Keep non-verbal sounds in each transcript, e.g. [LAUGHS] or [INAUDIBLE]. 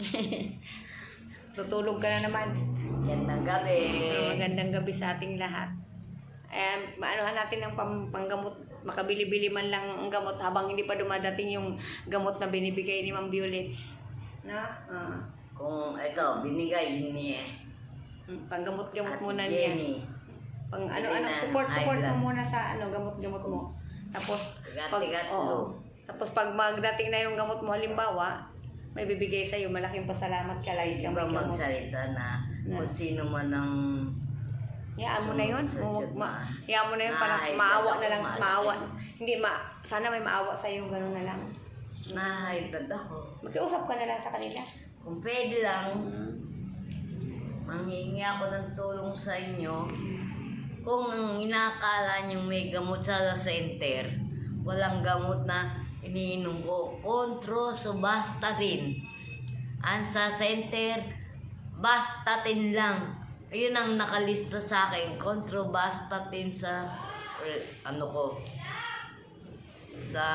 [LAUGHS] tutulog ka na naman. Gandang gabi. Uh, magandang gabi sa ating lahat. Ayan, maanohan natin ng pam, panggamot, makabili-bili man lang ang gamot habang hindi pa dumadating yung gamot na binibigay ni Ma'am Violets. Na? Ah. Kung ito, binigay ni Mm, panggamot-gamot muna niya. Jenny. Pang ano Bili ano na, support high support mo muna sa ano gamot-gamot mo. Tapos pag lo. Tapos pag magdating na yung gamot mo halimbawa, may bibigay sa iyo malaking pasalamat ka lagi kang Iba may gamot. magsalita na Na. kung sino man ang Hayaan mo na yun. Huwag ma, hayaan mo na yun para Ay, maawa na lang. Maawa. maawa. Hindi, ma, sana may maawa sa iyo. Ganun na lang. nahaibad ako. Magkiusap ka na lang sa kanila. Kung pwede lang, manghingi ako ng tulong sa inyo. Kung inakala nyo may gamot sa center, walang gamot na iniinom ko. Kontro, so basta din. Ang sa center, bastatin lang. Ayun ang nakalista sa akin. Kontro, bastatin sa eh, ano ko sa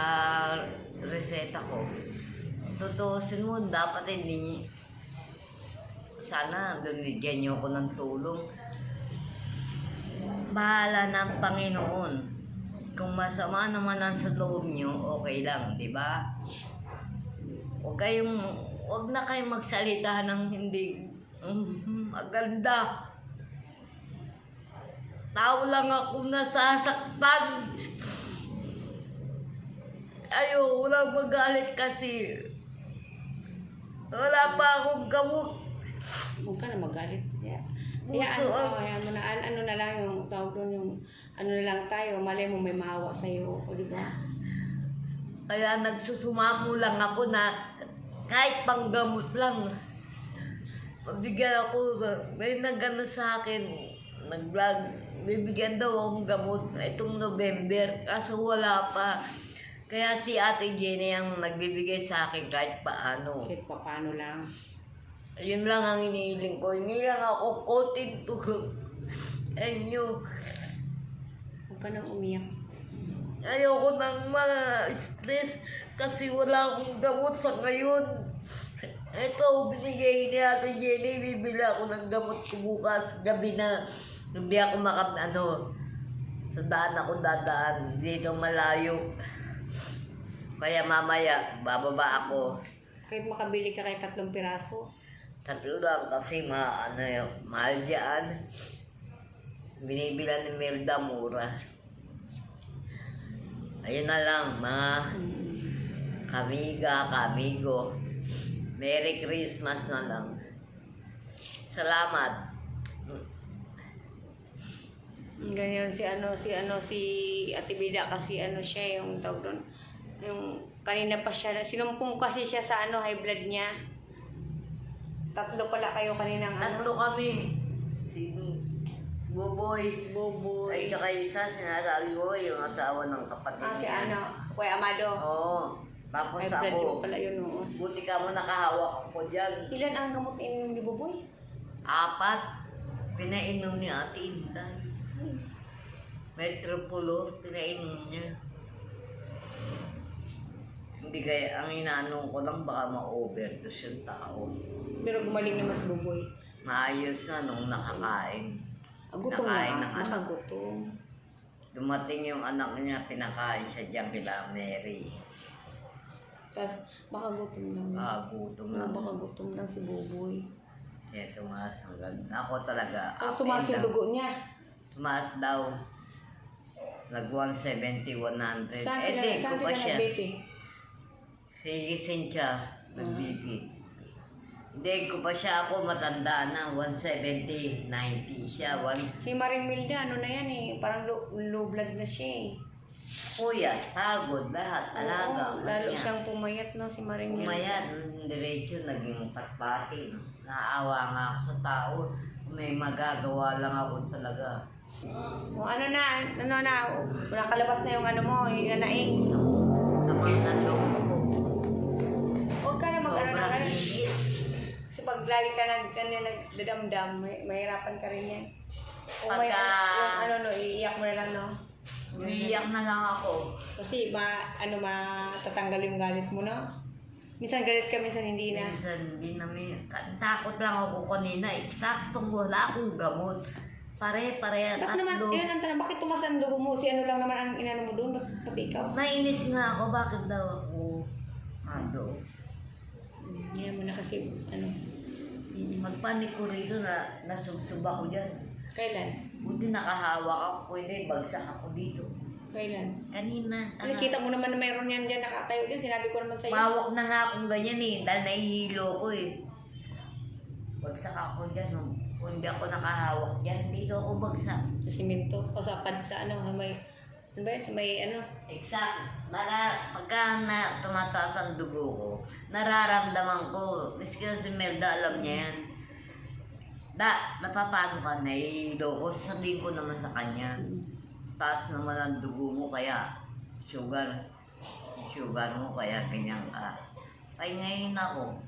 reseta ko. Tutusin mo, dapat hindi sana binigyan niyo ako ng tulong. Bahala ng Panginoon. Kung masama naman ang sa loob niyo, okay lang, di ba? Huwag kayong, huwag na kayong magsalita ng hindi mm, maganda. Tao lang ako nasasaktan. Ayaw, walang magalit kasi. Wala pa akong gamot. Huwag ka na magalit. Yeah. Mo, ah. hayaan mo na. An- ano na lang yung tawag doon yung ano na lang tayo. Malay mo may maawa sa iyo. O di ba? Kaya nagsusumamo lang ako na kahit panggamot lang. Mabigyan ako, may nagano sa akin, nag-vlog, bibigyan daw akong gamot itong November, kaso wala pa. Kaya si Ate Jenny ang nagbibigay sa akin kahit paano. Kahit pa paano lang. Yun lang ang iniiling ko. Hindi lang ako kotin tulog. Ayun. Huwag ka nang umiyak. Ayoko nang ma-stress kasi wala akong gamot sa ngayon. Ito, binigay ni Ate Jenny, bibili ako ng gamot ko bukas, gabi na. Hindi ako makap, ano, sa daan ako dadaan, dito malayo. Kaya mamaya, bababa ako. Kahit makabili ka kahit tatlong piraso. Tatlo lang kasi ma, ano, mahal dyan. Binibilan ni Melda mura. Ayun na lang, mga kamiga, kamigo. Merry Christmas na lang. Salamat. Ganyan si ano si ano si Ate Bida kasi ano siya yung tawag doon. Yung kanina pa siya sinumpong kasi siya sa ano high blood niya. Tatlo pala kayo kaninang Tatlo ano. kami. Boboy. Boboy. Ay, tsaka yung isa, sinasabi ko, yung asawa ng kapatid Ah, si niya. ano, Kuya Amado. Oo. Tapos blood ako, mo pala yun, oo. buti ka mo nakahawak ako dyan. Ilan ang gamot ni Boboy? Apat. Pinainom ni Ate Inday. Metropulo, pinainom niya. Hindi kaya, ang inaano ko lang baka ma-overdose yung tao. Pero gumaling naman si Boboy. Maayos na nung nakakain. Ah, gutom Nakain na, ng ano. nakagutom. Dumating yung anak niya, pinakain siya dyan kila Mary. Tapos, baka gutom lang. Ah, gutom Ah, lang. baka gutom lang si Boboy. Kaya tumaas hanggang, ako talaga. Tapos up tumaas and yung down. dugo niya. Tumaas daw. Nag 170, 100. Saan eh, sila, di saan sila pa siya. Si Cynthia, nag-BP. Hindi ko pa siya ako matanda na. 170, 90 siya. One, Si Maring Milda, ano na yan eh. Parang low, low blood na siya eh. kuya, pagod, lahat, alaga. Oo, lalo siyang pumayat no, si Maring Milda. Umayat, diretso, naging patpati. Naawa nga ako sa tao. May magagawa lang ako talaga. O, ano na, ano na, nakalabas na yung ano mo, yung nanaing. Sa mga loob ko. Huwag ka na mag ano na. Kasi pag lagi ka nag, ganyan, nagdadamdam, may, mahirapan ka rin yan. Kung may, Pagka- yung ano no, iiyak mo na lang no. Umiiyak na lang ako. Kasi ma, ano, matatanggal yung galit mo no. Minsan galit ka, minsan hindi na. Minsan hindi namin, ka- takot lang ako kanina. Eksaktong wala akong gamot. Pare-pare, Bakit naman, tatlo. yun ang tanong, bakit tumas ang dugo mo? Si ano lang naman ang inano mo doon, Ba't pati ikaw? Nainis nga ako, bakit daw ako ando? Hindi mo na kasi, ano, Magpanik ko rito na nasubsub ako dyan. kailan? Buti nakahawak ako, pwede bagsak ako dito. Kailan? Kanina. Ano, kita mo naman na mayroon yan dyan nakatayo dyan, sinabi ko naman sa'yo. Mawak na nga akong ganyan eh, dahil nahihilo ko eh. Bagsak ako dyan, no? kung hindi ako nakahawak dyan, dito ako bagsak. Sa simento, o sa pad, sa ano, may, ano ba yan, sa may ano, Exact. Nara, pagka na tumataas ang dugo ko, nararamdaman ko, miski na si Melda, alam niya yan. Da, napapano ka, nahihilo ko, sabihin ko naman sa kanya, taas naman ang dugo mo, kaya sugar, sugar mo, kaya ganyan ka. Ay, ngayon ako,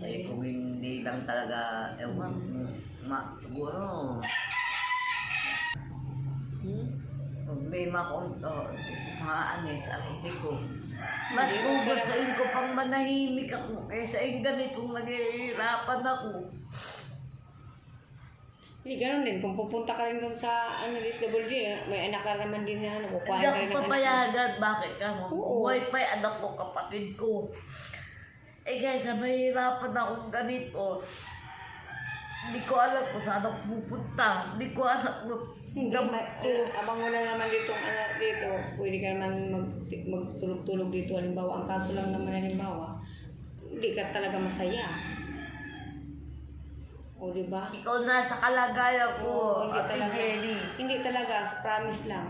eh, kung hindi lang talaga, ewan, ma, siguro, problema ko to, maano eh, sa sarili ko. Mas Hindi mo gugustuhin ko pang manahimik ako kaysa yung ganitong naghihirapan ako. Hindi, ganun din. Kung pupunta ka rin doon sa ano, SWD, may anak ka naman din na ano, kukuha Hindi ka rin ng papayagan, bakit ka mo? Oo. Yung anak ko, kapatid ko. Eh kaysa mahirapan akong ganito, hindi ko alam kung saan ako pupunta. Hindi ko alam kung Hindi, gamot ma- ano, abang wala naman dito, ano, dito, pwede ka naman mag, magtulog-tulog dito, halimbawa. Ang kaso lang naman, halimbawa, hindi ka talaga masaya. O, di ba? Ikaw na sa kalagayan ko, Oo, hindi Ate talaga. Jenny. Hindi talaga, promise lang.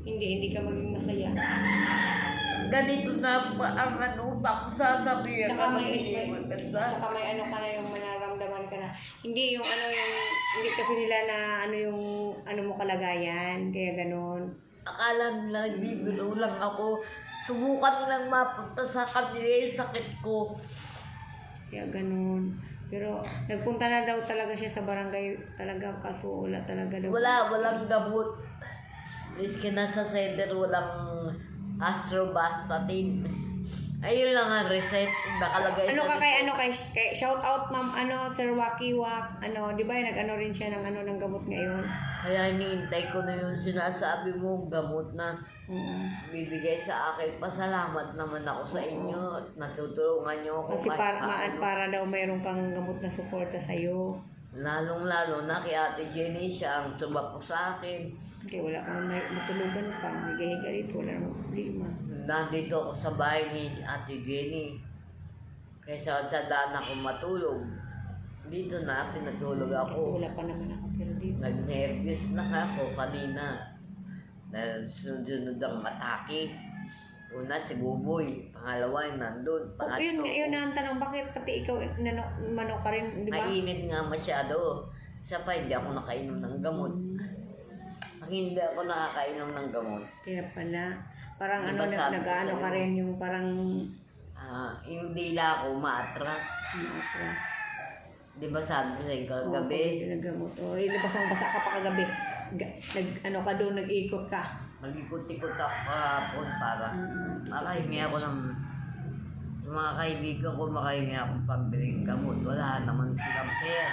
Hindi, hindi ka maging masaya. Ganito na pa ang ano, tapos sasabihin Tsaka ka may, maganda. tsaka may ano ka na yung manaramdaman. Hindi yung ano yung, hindi kasi nila na ano yung ano mo kalagayan. Kaya ganun. Akala nila bibiro lang ako. Subukan lang mapunta sa kanila yung sakit ko. Kaya ganun. Pero nagpunta na daw talaga siya sa barangay talaga kaso wala talaga daw. Wala, walang gamot. Miski nasa center, walang astrobastatin. Ayun lang ang reset. Nakalagay Ano ka kay ano kay, kay shout out ma'am ano Sir Waki Wak ano di ba nag-ano rin siya ng ano ng gamot ngayon. Kaya iniintay ko na yung sinasabi mo, gamot na Oo. bibigay sa akin. Pasalamat naman ako sa inyo at natutulungan niyo ako Kasi para maan paano. para daw mayroon kang gamot na suporta sa iyo. Lalong-lalo na kay Ate Jenny, siya ang sumapo sa akin. Kaya wala kang matulugan pa, higa-higa dito, wala namang problema. Nandito ako sa bahay ni Ate Jenny. Kaysa sa daan ako matulog. Dito na pinatulog Kasi ako. wala pa naman nakatira dito. Nag-nervous na ako kanina. Dahil sunod ang atake. Una si Buboy. Pangalawa yung nandun. Oh, yun, Pangatlo. yun na ang tanong, bakit pati ikaw nano, mano ka rin, di ba? Mainit nga masyado. Isa pa, hindi ako nakainom ng gamot. Pag hindi ako nakakainom ng gamot, Kaya pala, parang ano, nag, nag-ano ka rin, yung parang ah, yung dila ko maatras. matras. Di ba sabi ko sa'yo Oo, kagabi? pag naggamot. O, oh, basang-basa ka pa kagabi. Ga- nag, ano ka doon, nag-ikot ka. Mag-ikot-ikot ako kahapon para makahingi ako ng yung mga kaibigan ko makahingi akong pambiling gamot. Wala naman silang pera.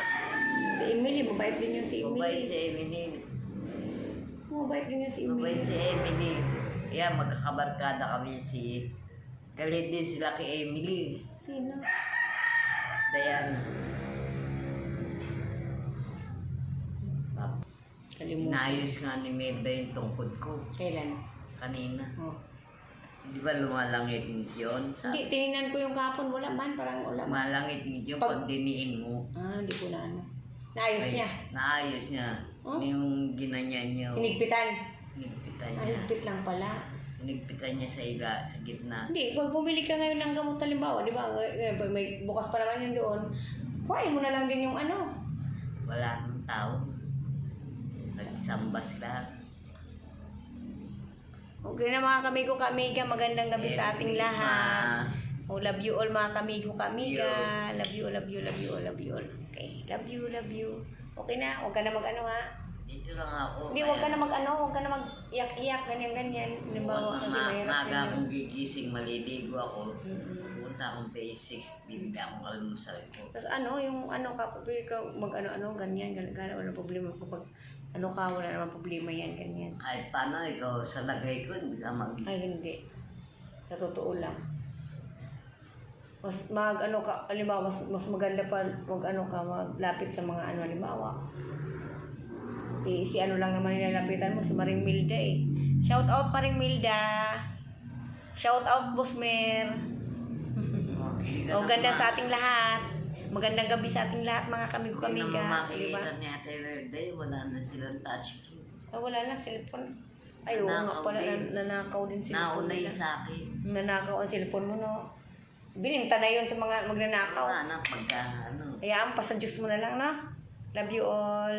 Si Emily, mabait din yun si Mabait Emily. si Emily. Mabait din yun si Mabait Emily. si Emily. Kaya magkakabarkada kami si... Galit din sila kay Emily. Sino? Diana. Kalimutan. Inayos nga ni Melda yung tungkod ko Kailan? kanina. Oh. Di ba lumalangit yun? Hindi, tinignan ko yung kahapon, wala man, parang wala man. malangit yun Pag- pag diniin mo. Ah, hindi ko na ano. Naayos Ay, niya. Naayos niya. Oh? Yung ginanyan niya. Hinigpitan. Hinigpitan Ah, niya. higpit lang pala. Hinigpitan niya sa iga, sa gitna. Hindi, pag bumili ka ngayon ng gamot halimbawa, di ba? ngay- Ngayon, pag may bukas pa naman yun doon, kuhain mo na lang din yung ano. Wala nang tao. Nagsambas lang. Okay na mga kamigo kamiga, magandang gabi sa ating lahat. Oh, love you all mga kamigo kamiga. Love you, love you, love you, love you all. Okay, love you, love you. Okay na, huwag ka na mag ano ha. Dito lang ako. Hindi, huwag ka na mag ano, huwag ka na mag iyak-iyak, ganyan-ganyan. Halimbawa, kasi ma mahirap maga yun. akong gigising, maliligo ako. Mm-mm. Pupunta akong basics, bibili akong kalmusal ko. Tapos ano, yung ano ka, pwede ka mag ano-ano, ganyan, ganyan, wala problema kapag ano ka, wala naman problema yan, ganyan. Kahit paano, ikaw sa lagay ko, hindi ka mag... Ay, hindi. Sa totoo lang. Mas mag ano ka, halimbawa, mas, mas maganda pa mag ano ka, maglapit sa mga ano, halimbawa. Eh, si ano lang naman nilalapitan mo, si Maring Milda eh. Shout out Maring Milda. Shout out Boss Mer. Hindi O ka ganda sa ating lahat. Magandang gabi sa ating lahat, mga Hindi naman kamigo-kamiga. Di makikita ba? ni Ate Verde, wala na silang touch. Ah, wala na, cellphone. Ay, oo nga pala, nanakaw din cellphone Nauna nila. yun sa akin. Nanakaw ang cellphone mo, no? Bininta na yun sa mga magnanakaw. Wala na, pagka ano. Hayaan pa sa Diyos mo na lang, no? Love you all.